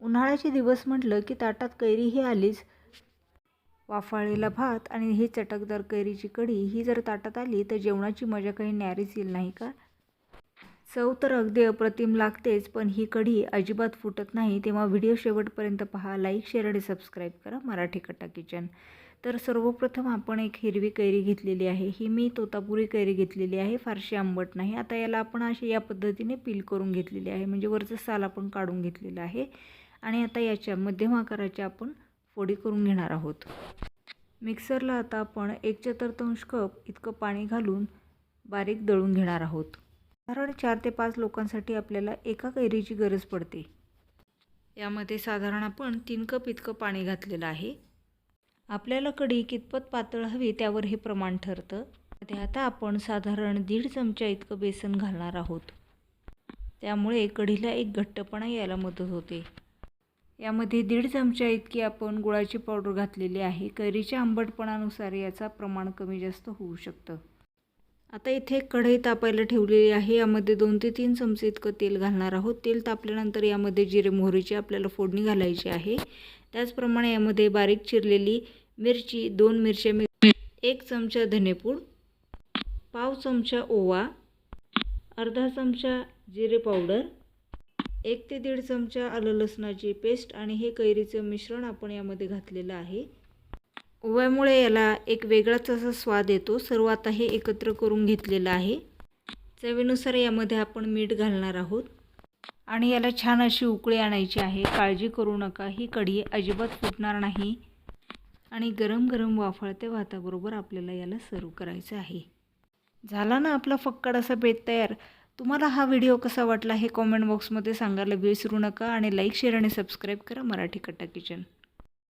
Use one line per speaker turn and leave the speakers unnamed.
उन्हाळ्याचे दिवस म्हटलं की ताटात कैरी ही आलीच. वाफाळलेला भात आणि ही चटकदार कैरीची कढी ही जर ताटात आली तर जेवणाची मजा काही न्यारीच येईल नाही का? चव तर अगदी अप्रतिम लागतेच पण ही कढी अजिबात फुटत नाही. तेव्हा व्हिडिओ शेवटपर्यंत पहा लाईक शेअर आणि सबस्क्राईब करा मराठी कट्टा किचन. तर सर्वप्रथम आपण एक हिरवी कैरी घेतलेली आहे. ही मी तोतापुरी कैरी घेतलेली आहे फारशी आंबट नाही. आता याला आपण अशी या पद्धतीने पील करून घेतलेली आहे. म्हणजे वरचं साल आपण काढून घेतलेलं आहे. आणि आता याच्या मध्यम आकाराच्या आपण फोडी करून घेणार आहोत. मिक्सरला आता आपण एक चतुर्थांश कप इतकं पाणी घालून बारीक दळून घेणार आहोत. साधारण चार ते पाच लोकांसाठी आपल्याला एका कैरीची गरज पडते. यामध्ये साधारण आपण तीन कप इतकं पाणी घातलेलं आहे. आपल्याला कढी कितपत पातळ हवी त्यावर हे प्रमाण ठरतं. ते आता आपण साधारण दीड चमचा इतकं बेसन घालणार आहोत. त्यामुळे कढीला एक घट्टपणा यायला मदत होते. यामध्ये दीड चमचा इतकी आपण गुळाची पावडर घातलेली आहे. कैरीच्या आंबटपणानुसार याचा प्रमाण कमी जास्त होऊ शकतं. आता इथे कढई तापायला ठेवलेली आहे. यामध्ये दोन ते तीन चमचे इतकं तेल घालणार आहोत. तेल तापल्यानंतर यामध्ये जिरे मोहरीची आपल्याला फोडणी घालायची आहे. त्याचप्रमाणे यामध्ये बारीक चिरलेली मिरची दोन मिरच्या मिर एक चमचा धनेपूड पाव चमचा ओवा अर्धा चमचा जिरे पावडर एक ते दीड चमचा आलं लसणाची पेस्ट आणि हे कैरीचं मिश्रण आपण यामध्ये घातलेलं आहे. ओव्यामुळे याला एक वेगळाच असा स्वाद येतो. सर्व आता हे एकत्र करून घेतलेलं आहे. चवीनुसार यामध्ये आपण मीठ घालणार आहोत. आणि याला छान अशी उकळी आणायची आहे. काळजी करू नका. ही कढी अजिबात फुटणार नाही. आणि गरम गरम वाफळत्या भाताबरोबर आपल्याला याला सर्व करायचं आहे. झाला ना आपला फक्कड असा बेत तयार. तुम्हाला हा व्हिडिओ कसा वाटला हे कॉमेंट बॉक्समध्ये सांगायला विसरू नका आणि लाईक शेअर आणि सबस्क्राईब करा मराठी कट्टा किचन